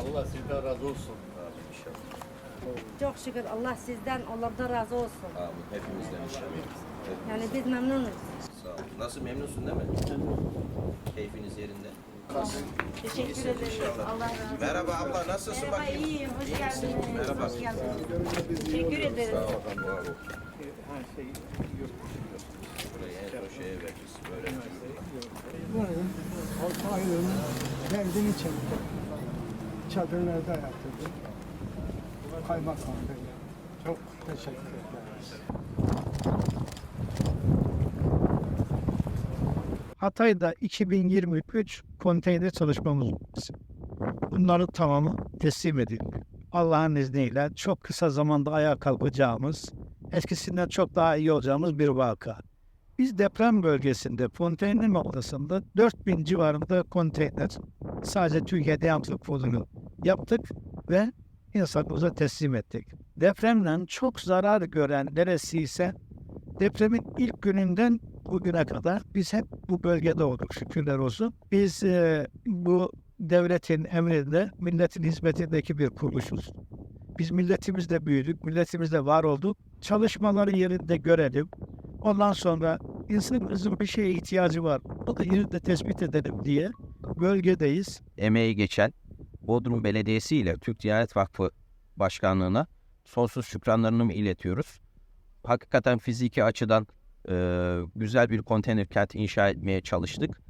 Allah sizden razı olsun. Amin. Çok şükür Allah sizden, onlardan razı olsun. Amin. Hepimizden inşallah. Yani biz memnunuz. Sağ olun. Nasıl memnunsun değil mi? Memnun. Keyfiniz yerinde. Teşekkür İyisin ederiz. inşallah. Allah razı olsun. Merhaba abla nasılsın Merhaba, bakayım? iyiyim. Hoş geldiniz. Merhaba. Hoş geldiniz. Teşekkür ederiz. Sağ ol. Şey yok. Burayı en son şeye veririz. Böyle Buranın altı aylığını derdini çekti. Çadırlarda yatırdı. Kaymakam Bey. Çok teşekkür ederiz. Hatay'da 2023 konteyner çalışmamız var. Bunların tamamı teslim edildi. Allah'ın izniyle çok kısa zamanda ayağa kalkacağımız, eskisinden çok daha iyi olacağımız bir vaka. Biz deprem bölgesinde, konteyner noktasında 4000 civarında konteyner sadece Türkiye'de yaptık bunu yaptık ve insanımıza teslim ettik. Depremden çok zarar gören neresiyse depremin ilk gününden bugüne kadar biz hep bu bölgede olduk şükürler olsun. Biz e, bu devletin emrinde milletin hizmetindeki bir kuruluşuz. Biz milletimizle büyüdük, milletimizle var olduk. Çalışmaları yerinde görelim. Ondan sonra insanımızın bir şeye ihtiyacı var. O da yerinde tespit edelim diye bölgedeyiz. emeği geçen Bodrum Belediyesi ile Türk Diyanet Vakfı Başkanlığı'na sonsuz şükranlarını iletiyoruz. Hakikaten fiziki açıdan güzel bir konteyner kent inşa etmeye çalıştık.